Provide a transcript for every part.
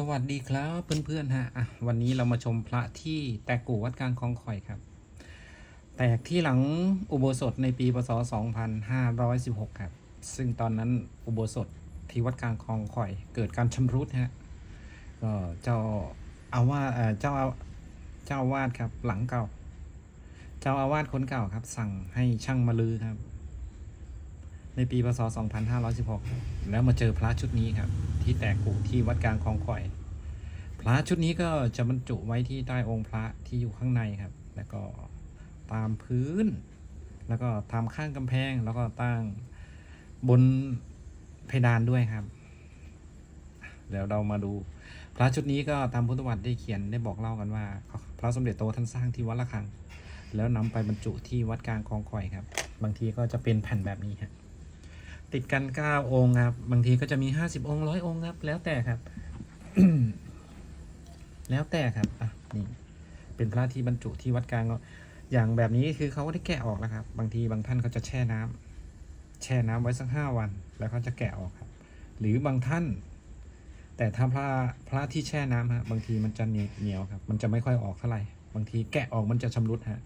สวัสดีครับเพื่อนๆฮะอะวันนี้เรามาชมพระที่แตกกู่วัดกลางคลองข่อยครับ แตกที่หลังอุโบสถในปีพศ 2516 ครับ ซึ่งตอนนั้นอุโบสถที่วัดกลางคลองข่อย เกิดการชำรุดฮะก็เจ้าอาวาสเจ้าอาเจ้าอาวาสครับหลังเก่า เจ้าอาวาสคนเก่าครับ สั่งให้ช่างมาลือครับ ในปีพศ 2516ครับแล้วมาเจอพระชุดนี้ครับ ที่แตกกู่ที่วัดกลางคลองข่อย พระชุดนี้ก็จะบรรจุไว้ที่ใต้องค์พระที่อยู่ข้างในครับ แล้วก็ตามพื้น แล้วก็ตามข้างกำแพง แล้วก็ตั้งบนเพดานด้วยครับ เดี๋ยวเรามาดู พระชุดนี้ก็ตามพุทธวัตรได้เขียนได้บอกเล่ากันว่า พระสมเด็จโตท่านสร้างที่วัดละคัง แล้วนำไปบรรจุที่วัดกลางคลองข่อยครับ บางทีก็จะเป็นแผ่นแบบนี้ครับ ติดกันเก้าองค์ครับ บางทีก็จะมีห้าสิบองค์ร้อยองค์ครับ แล้วแต่ครับ แล้วแต่ครับอะนี่เป็นพระที่บรรจุที่วัดกลางอย่างแบบนี้คือเขาก็ได้แกะออกแล้วครับ บางทีบางท่านเขาจะแช่น้ำแช่น้ำไว้สักห้าวัน แล้วเขาจะแกะออกครับ หรือบางท่าน แต่ถ้าพระพระที่แช่น้ำฮะบางทีมันจะเหนียวครับ มันจะไม่ค่อยออกเท่าไหร่ บางทีแกะออกมันจะชำรุดฮะ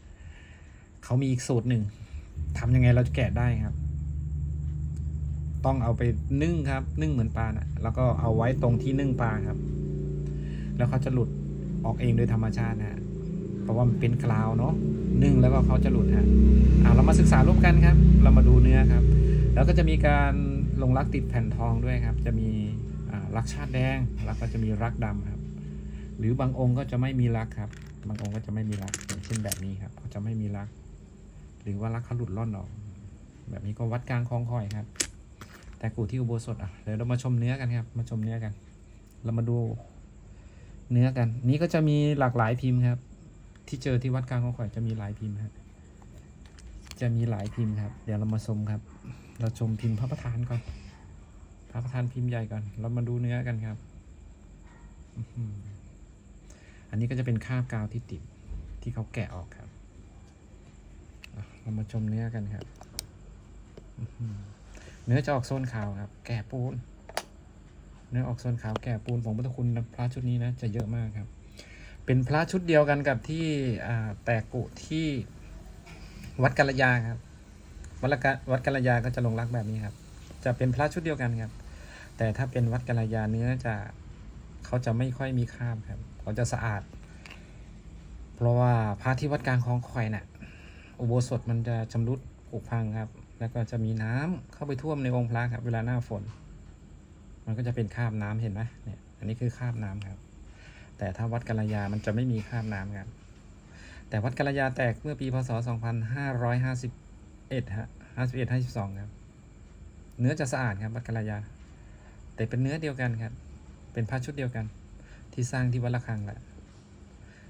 เขามีอีกสูตรหนึ่งทำยังไงเราจะแกะได้ครับ ต้องเอาไปนึ่งครับ นึ่งเหมือนปลานะแล้วก็เอาไว้ตรงที่นึ่งปลาครับ แล้วเขาจะหลุดออกเองโดยธรรมชาตินะฮะเพราะว่ามันเป็นกราวเนาะนึ่งแล้วก็เขาจะหลุดฮะอ่าเรามาศึกษาร่วมกันครับ เรามาดูเนื้อครับ แล้วก็จะมีการลงรักติดแผ่นทองด้วยครับ จะมีอ่ารักชาติแดงแล้วก็จะมีรักดำครับ หรือบางองค์ก็จะไม่มีรักครับ บางองค์ก็จะไม่มีรักอย่างเช่นแบบนี้ครับเขาจะไม่มีรัก หรือว่ารักเขาหลุดล่อนออก แบบนี้ก็วัดกลางคลองคอยครับ แต่กูที่อุโบสถอะเดี๋ยวเรามาชมเนื้อกันครับ มาชมเนื้อกัน เรามาดูเนื้อกัน นี้ก็จะมีหลากหลายพิมพ์ครับ ที่เจอที่วัดกลางของข่อยจะมีหลายพิมพ์ครับจะมีหลายพิมพ์ครับ เดี๋ยวเรามาชมครับ เราชมพิมพ์พระประธานก่อน พระประธานพิมพ์ใหญ่ก่อน เรามาดูเนื้อกันครับ อันนี้ก็จะเป็นคราบกาวที่ติดที่เขาแกะออกครับ เรามาชมเนื้อกันครับ เนื้อจะออกโซนขาวครับ แก่ปูน เนื้อออกโซนขาวแก่ปูนของพุทธคุณพระชุดนี้นะจะเยอะมากครับ เป็นพระชุดเดียวกันกับที่แตกกุที่วัดกัลยาครับ วัดละกะวัดกัลยาก็จะลงรักแบบนี้ครับ จะเป็นพระชุดเดียวกันครับ แต่ถ้าเป็นวัดกัลยาเนื้อจะเขาจะไม่ค่อยมีคราบครับ เขาจะสะอาด เพราะว่าพระที่วัดกลางคลองคอยน่ะ อุโบสถมันจะชำรุดผุพังครับ แล้วก็จะมีน้ำเข้าไปท่วมในองค์พระครับ เวลาหน้าฝน มันก็จะเป็นคาบน้ำเห็นไหมเนี่ย อันนี้คือคาบน้ำครับ แต่ถ้าวัดกัลยา มันจะไม่มีคาบน้ำครับ แต่วัดกัลยาแตกเมื่อปีพศ 2551ฮะ51 52 ครับ เนื้อจะสะอาดครับวัดกัลยา แต่เป็นเนื้อเดียวกันครับ เป็นพระชุดเดียวกัน ที่สร้างที่วัดละคังแหละ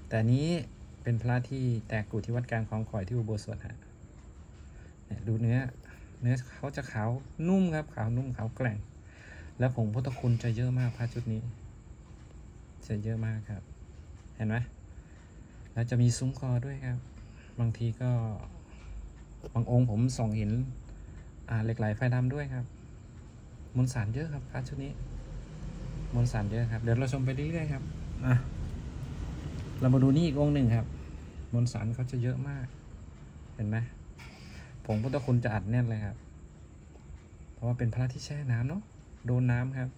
แต่นี้เป็นพระที่แตกกูที่วัดกลางคลองข่อยที่อุโบสถฮะ ดูเนื้อ เนื้อเขาจะขาวนุ่มครับ ขาวนุ่มขาวแกร่ง แล้วผงพุทธคุณจะเยอะมากพระชุดนี้ จะเยอะมากครับ เห็นไหมแล้วจะมีซุ้มคอด้วยครับ บางทีก็บางองค์ผมส่องเห็นเหล็กไหลไฟดำด้วยครับ มวลสารเยอะครับพระชุดนี้ มวลสารเยอะครับ เดี๋ยวเราชมไปเรื่อยๆครับอะเรามาดูนี่อีกองค์หนึ่งครับ มวลสารเขาจะเยอะมาก เห็นไหม งพุทธคุณจะอัดแน่นเลยครับ เพราะว่าเป็นพระที่แช่น้ำเนาะ โดนน้ำครับ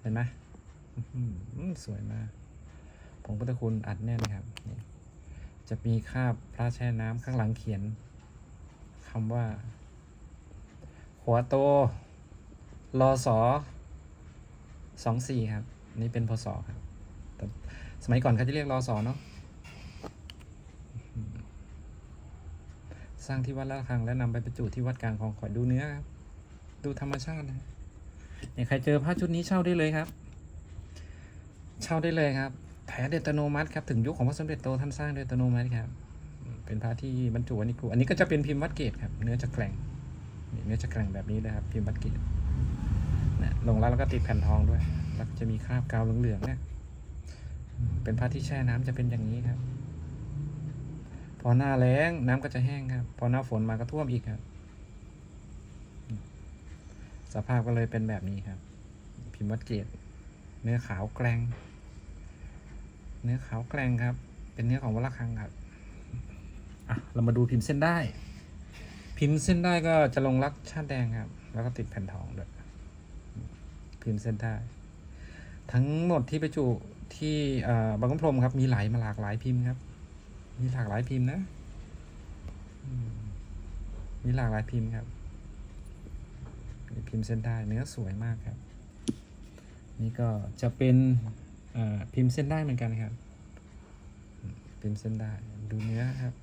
เห็นไหมสวยมาก ผงพุทธคุณอัดแน่นครับ จะมีคาบพระแช่น้ำข้างหลังเขียนคำว่า หัวโตรอสอสองสี่ครับ นี่เป็นพศครับแต่สมัยก่อนเขาจะเรียกรอสอเนาะ สร้างที่วัดละคังและนำไปประจุที่วัดกลางคลองข่อยดูเนื้อครับดูธรรมชาตินะเนี่ยใครเจอผ้าชุดนี้เช่าได้เลยครับ เช่าได้เลยครับแผลเดตโนมัติครับถึงยุคของพระสมเด็จโตท่านสร้างโดตโนมัติครับ เป็นพระที่บรรจุวันิกุอันนี้ก็จะเป็นพิมพ์วัดเกตครับ เนื้อจะแกร่งเนื้อจะแกร่งแบบนี้นะครับ พิมพ์วัดเกตนะลงแล้วแล้วก็ติดแผ่นทองด้วย แล้วจะมีคราบกาวเหลืองๆเนี่ยเป็นพระที่แช่น้ำจะเป็นอย่างนี้ครับ พอหน้าแล้งน้ำก็จะแห้งครับ พอหน้าฝนมาก็ท่วมอีกครับ สภาพก็เลยเป็นแบบนี้ครับ พิพิมพ์วัดเกตเนื้อขาวแกร่งเนื้อขาวแกร่งครับ เป็นเนื้อของวัดระฆังครับอะเรามาดูพิมพ์เส้นได้ พิมพ์เส้นได้ก็จะลงรักชาติแดงครับ แล้วก็ติดแผ่นทองด้วยพิมพ์เส้นได้ ทั้งหมดที่ไปจุที่เอ่อบางกะพรมครับ มีไหลมาหลากหลายพิมพ์ครับ มีหลากหลายพิมพ์นะ มีหลากหลายพิมพ์ครับพิมพ์เส้นได้เนื้อสวยมากครับ นี่ก็จะเป็นพิมพ์เส้นได้เหมือนกันครับ พิมพ์เส้นได้ดูเนื้อครับ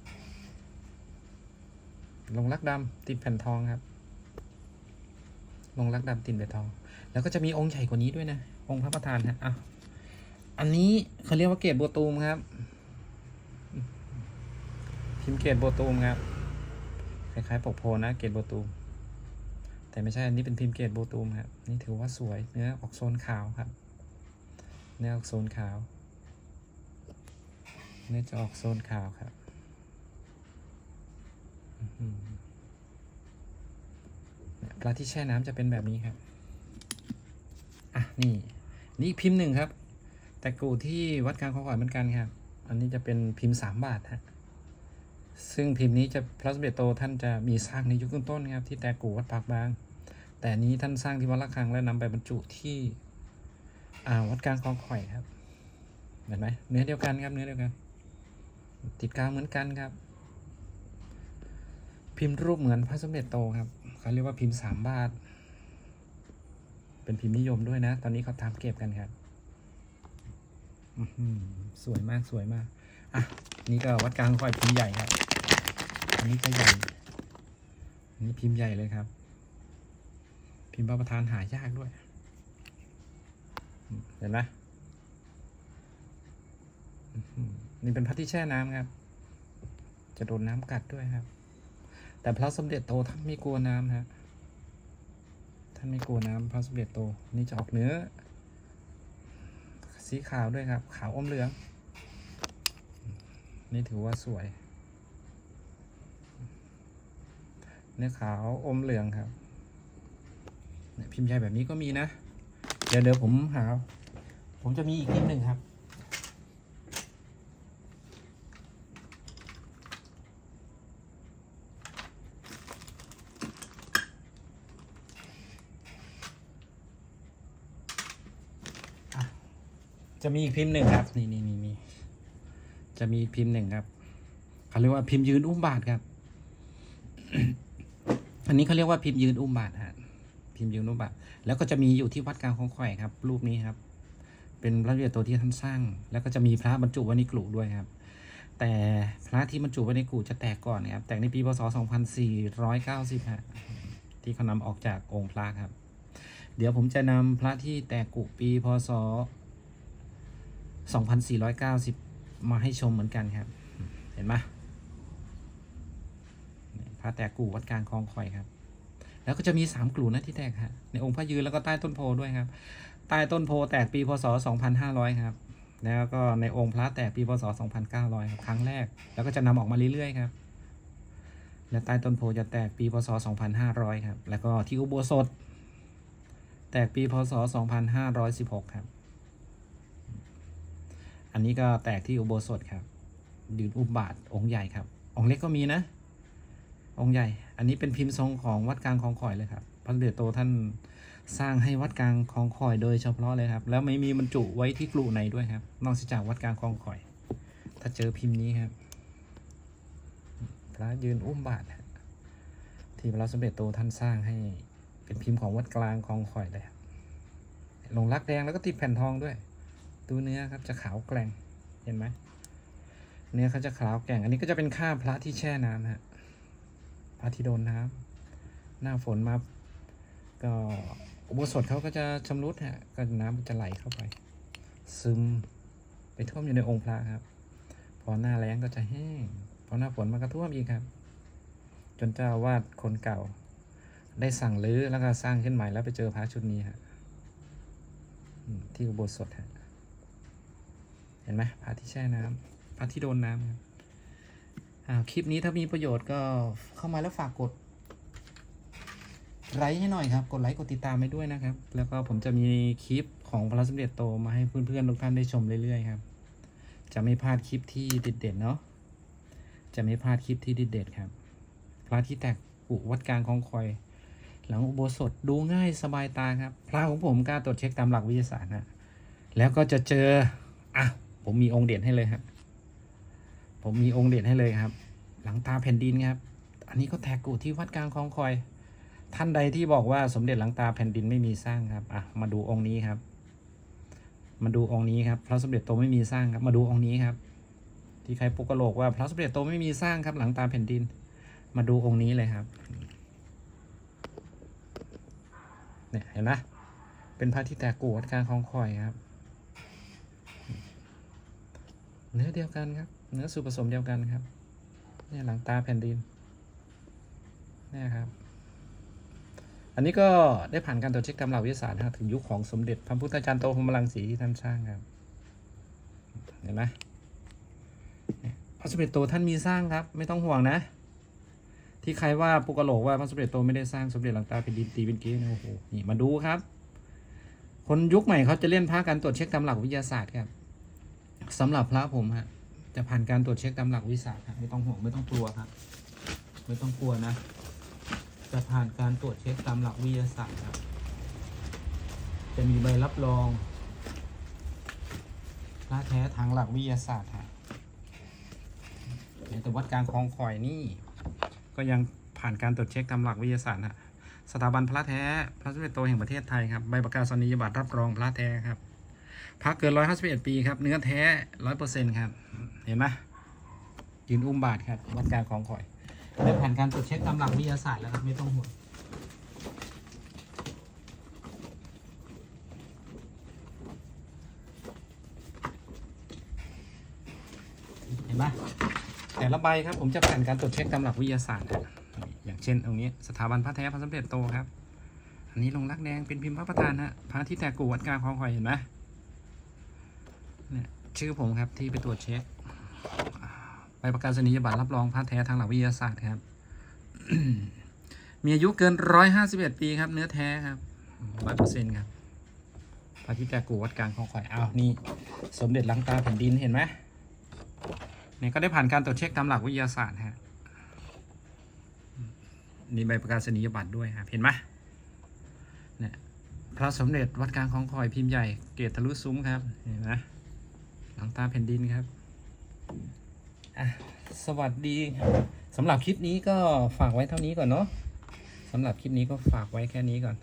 ลงรักดำติดแผ่นทองครับ ลงรักดำติดแผ่นทอง แล้วก็จะมีองค์ใหญ่กว่านี้ด้วยนะ องค์พระประธานฮะอะอันนี้เขาเรียกว่าเกตโบวตูมครับ พิมพ์เกตโบตูมครับ คล้ายๆปกโพนะเกตโบตูม แต่ไม่ใช่อันนี้เป็นพิมพ์เกตโบตูมครับ นี่ถือว่าสวยเนื้อออกโซนขาวครับ เนื้อออกโซนขาว เนื้อจะออกโซนขาวครับปลาที่แช่น้ำจะเป็นแบบนี้ครับ อะนี่ นี่พิมพ์หนึ่งครับ แต่กูที่วัดกลางขอขวัญเหมือนกันครับ อันนี้จะเป็นพิมพ์สามบาทฮะ ซึ่งพิมพ์นี้จะพระสมเด็จโตท่านจะมีสร้างในยุคต้นๆครับที่แต่กูวัดปากบาง แต่นี้ท่านสร้างที่วัดระฆังและนำไปบรรจุที่วัดกลางคลองข่อยครับ เห็นไหมเนื้อเดียวกันครับเนื้อเดียวกัน ติดกาวเหมือนกันครับ พิมพ์รูปเหมือนพระสมเด็จโตครับเขาเรียกว่าพิมพ์สามบาท เป็นพิมพ์นิยมด้วยนะ ตอนนี้เขาตามเก็บกันครับสวยมากสวยมาก อะนี่ก็วัดกลางค่อยพิมพ์ใหญ่ครับ อันนี้ก็ใหญ่อันนี้พิมพ์ใหญ่เลยครับ พิมพ์พระประธานหายากด้วย เห็นไหมนี่เป็นพระที่แช่น้ำครับ จะโดนน้ำกัดด้วยครับ แต่พระสมเด็จโตท่านไม่กลัวน้ำฮะ ท่านไม่กลัวน้ำพระสมเด็จโต นี่จะออกเนื้อ สีขาวด้วยครับ ขาวอมเหลือง นี่ถือว่าสวย เนื้อขาวอมเหลืองครับเนี่ยพิมพ์ใหญ่แบบนี้ก็มีนะ เดี๋ยวเดี๋ยวผมหา ผมจะมีอีกพิมพ์หนึ่งครับ จะมีอีกพิมพ์หนึ่งครับ นี่นี่นี่นี่ จะมีพิมพ์หนึ่งครับเขาเรียกว่าพิมพ์ยืนอุ้มบาทครับ อันนี้เขาเรียกว่าพิมพ์ยืนอุ้มบาทฮะพิมพ์ยืนอุ้มบาทแล้วก็จะมีอยู่ที่วัดกลางของข่อยครับ รูปนี้ครับ เป็นพระเรียโตที่ท่านสร้าง แล้วก็จะมีพระบรรจุไว้ในกลุ่ด้วยครับ แต่พระที่บรรจุไว้ในกลุ่จะแตกก่อนครับ แตกในปีพศ 2490ฮะที่เขานำออกจากองค์พระครับ เดี๋ยวผมจะนำพระที่แตกกุปีพศ 2,490 มาให้ชมเหมือนกันครับ เห็นไหมพระแตกกู่วัดกลางคลองคอยครับ แล้วก็จะมีสามกลุ่นะที่แตกฮะในองค์พระยืนแล้วก็ใต้ต้นโพด้วยครับ ใต้ต้นโพแตกปีพศ2500 ครับ แล้วก็ในองค์พระแตกปีพศ2900ครับครั้งแรก แล้วก็จะนำออกมาเรื่อยๆครับและใต้ต้นโพจะแตกปีพศ 2500 ครับ แล้วก็ที่อุโบสถ แตกปีพศ 2516 ครับ อันนี้ก็แตกที่อุโบสถครับยืนอุบบาทองค์ใหญ่ครับ องค์เล็กก็มีนะ องค์ใหญ่ อันนี้เป็นพิมพ์ทรงของวัดกลางคลองคอยเลยครับพระเดชโตท่านสร้างให้วัดกลางคลองคอยโดยเฉพาะเลยครับ แล้วไม่มีบรรจุไว้ที่กลุ่ในด้วยครับ นอกจากวัดกลางคลองคอย ถ้าเจอพิมพ์นี้ครับพระยืนอุ้มบาทที่พระสมเด็จโตท่านสร้างให้เป็นพิมพ์ของวัดกลางคลองคอยเลยครับลงรักแดงแล้วก็ติดแผ่นทองด้วย ดูเนื้อครับจะขาวแกร่งเห็นไหมเนื้อเขาจะขาวแกร่ง อันนี้ก็จะเป็นค่าพระที่แช่น้ำฮะพระที่โดนน้ำหน้าฝนมาก็อุโบสถเขาก็จะชำรุดฮะก็น้ำมันจะไหลเข้าไป ซึมไปท่วมอยู่ในองค์พระครับ พอหน้าแล้งก็จะแห้ง พอหน้าฝนมันก็ท่วมอีกครับ จนเจ้าวาดคนเก่า ได้สั่งรื้อแล้วก็สร้างขึ้นใหม่แล้วไปเจอพระชุดนี้ฮะที่อุโบสถฮะ ห็นไหมพระที่แช่น้ำพระที่โดนน้ำครับอ่าคลิปนี้ถ้ามีประโยชน์ก็เข้ามาแล้วฝากกดไลค์ให้หน่อยครับ กดไลค์กดติดตามไปด้วยนะครับ แล้วก็ผมจะมีคลิปของพระสมเด็จโตมาให้เพื่อนๆทุกท่านได้ชมเรื่อยๆครับ จะไม่พลาดคลิปที่เด็ดๆเนาะ จะไม่พลาดคลิปที่เด็ดๆครับ พระที่แตกปุวัดกลางของคอย หลังอุโบสถดูง่ายสบายตาครับ พระของผมกล้าตรวจเช็คตามหลักวิทยาศาสตร์นะ แล้วก็จะเจออะ ผมมีองค์เด่นให้เลยครับ ผมมีองค์เด่นให้เลยครับ หลังตาแผ่นดินครับ อันนี้ก็แทกกูที่วัดกลางคลองคอย ท่านใดที่บอกว่าสมเด็จหลังตาแผ่นดินไม่มีสร้างครับ อะ มาดูองค์นี้ครับ มาดูองค์นี้ครับพระสมเด็จโตไม่มีสร้างครับ มาดูองค์นี้ครับ ที่ใครปุกกะโหลกว่าพระสมเด็จโตไม่มีสร้างครับ หลังตาแผ่นดิน มาดูองค์นี้เลยครับ เนี่ยเห็นไหมเป็นพระที่แตกกูวัดกลางคลองคอยครับ เนื้อเดียวกันครับ เนื้อสูตรผสมเดียวกันครับเนี่ยหลังตาแผ่นดินเนี่ยครับ อันนี้ก็ได้ผ่านการตรวจเช็คตามหลักวิทยาศาสตร์นะครับถึงยุคของสมเด็จพระพุทธจารย์โตพรหมรังสีที่ท่านสร้างครับ เห็นไหมพระสมเด็จโตท่านมีสร้างครับ ไม่ต้องห่วงนะ ที่ใครว่าปุกกะโหลกว่าพระสมเด็จโตไม่ได้สร้างสมเด็จหลังตาแผ่นดินตีเป็นเกณฑ์โอ้โหนี่มาดูครับ คนยุคใหม่เขาจะเล่นพระการตรวจเช็คตามหลักวิทยาศาสตร์ครับ สำหรับพระผมฮะจะผ่านการตรวจเช็คตามหลักวิทยาศาสตร์ครับไม่ต้องห่วงไม่ต้องกลัวครับไม่ต้องกลัวนะ จะผ่านการตรวจเช็คตามหลักวิทยาศาสตร์ครับจะมีใบรับรองพระแท้ทางหลักวิทยาศาสตร์ฮะแต่วัดกลางคลองคอยนี่ ก็ยังผ่านการตรวจเช็คตามหลักวิทยาศาสตร์ฮะสถาบันพระแท้ พระสมเด็จโตแห่งประเทศไทยครับใบประกาศนียบัตรรับรองพระแท้ครับ พระเกินร้อยห้าสิบเอ็ดปีครับ เนื้อแท้ร้อยเปอร์เซ็นต์ครับ เห็นไหมยืนอุ้มบาทครับวัดกางคลองคอยได้ผ่านการตรวจเช็คตามหลักวิทยาศาสตร์แล้วครับ ไม่ต้องห่วงเห็นไหมแต่ละใบครับผมจะผ่านการตรวจเช็คตามหลักวิทยาศาสตร์ครับอย่างเช่นตรงนี้สถาบันพระแท้พระสมเด็จโตครับ อันนี้ลงรักแดงเป็นพิมพ์พระประธานฮะพระที่แตกกูวัดกลางคลองคอยเห็นไหม ชื่อผมครับที่ไปตรวจเช็คใบประกาศนียบัตรรับรองพระแท้ทางหลักวิทยาศาสตร์ครับ มีอายุเกินร้อยห้าสิบเอ็ดปีครับ เนื้อแท้ครับร้อยเปอร์เซ็นต์ครับพระที่แตกกูวัดกลางคลองคอยอ้าวนี่ สมเด็จลังตาแผ่นดินเห็นไหมเนี่ยก็ได้ผ่านการตรวจเช็คตามหลักวิทยาศาสตร์ฮะมีใบประกาศนียบัตรด้วยครับเห็นไหมเนี่ยพระสมเด็จวัดกลางคลองคอยพิมพ์ใหญ่เกตทะลุซุ้มครับเห็นไหม หลังตาแผ่นดินครับอะสวัสดีสำหรับคลิปนี้ก็ฝากไว้เท่านี้ก่อนเนาะสำหรับคลิปนี้ก็ฝากไว้แค่นี้ก่อน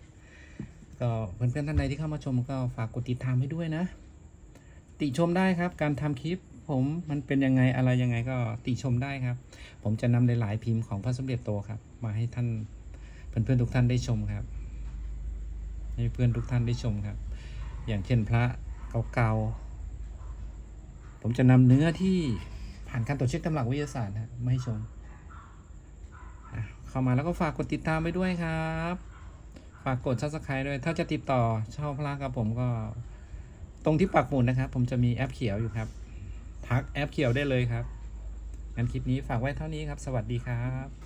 ก็เพื่อนๆท่านใดที่เข้ามาชมก็ฝากกดติดตามให้ด้วยนะ ติชมได้ครับ การทำคลิปผมมันเป็นยังไงอะไรยังไงก็ติชมได้ครับ ผมจะนำหลายๆพิมพ์ของพระสมเด็จโตครับ มาให้ท่านเพื่อนๆทุกท่านได้ชมครับ ให้เพื่อนทุกท่านได้ชมครับ อย่างเช่นพระเก่าๆ ผมจะนำเนื้อที่ผ่านการตรวจเช็คตำหลักวิทยาศาสตร์นะมาให้ชม เข้ามาแล้วก็ฝากกดติดตามไปด้วยครับ ฝากกดซับสไคร b e ด้วย ถ้าจะติดต่อเช่าพระกับผมก็ ตรงที่ปักหมุดนะครับ ผมจะมีแอปเขียวอยู่ครับ ทักแอปเขียวได้เลยครับงั้นคลิปนี้ฝากไว้เท่านี้ครับ สวัสดีครับ